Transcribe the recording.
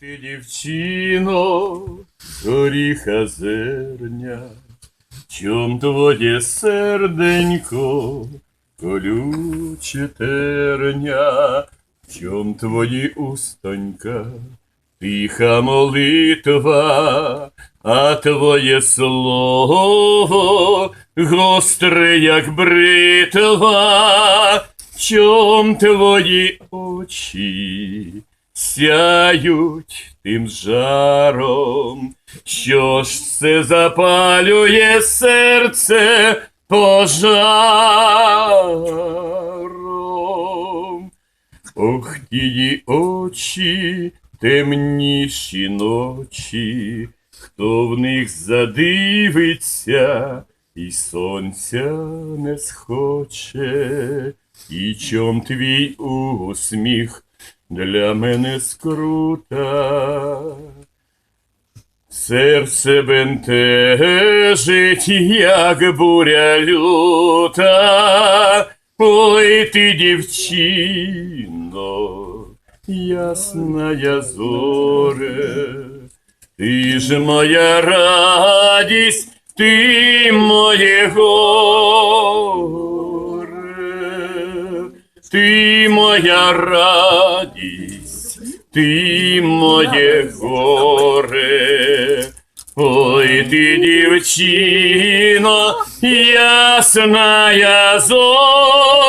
ти, дівчино, горіха зерня, чом твоє серденько, колюче терня, чом твої устонька, тиха молитва, а твоє слово гостре, як бритва, чом твої очі сяють тим жаром, що ж це запалює серце пожаром. Ох, тії очі, темніші ночі, хто в них задивиться, і сонця не схоче, і чом твій усміх для мене скрута. Серце бентежить, як буря люта, ой ти, дівчино, ясна зоре, ти ж моя радість, ти моє горе, Ти моя радість, ти моє горе, ой ти дівчино, ясна зоре.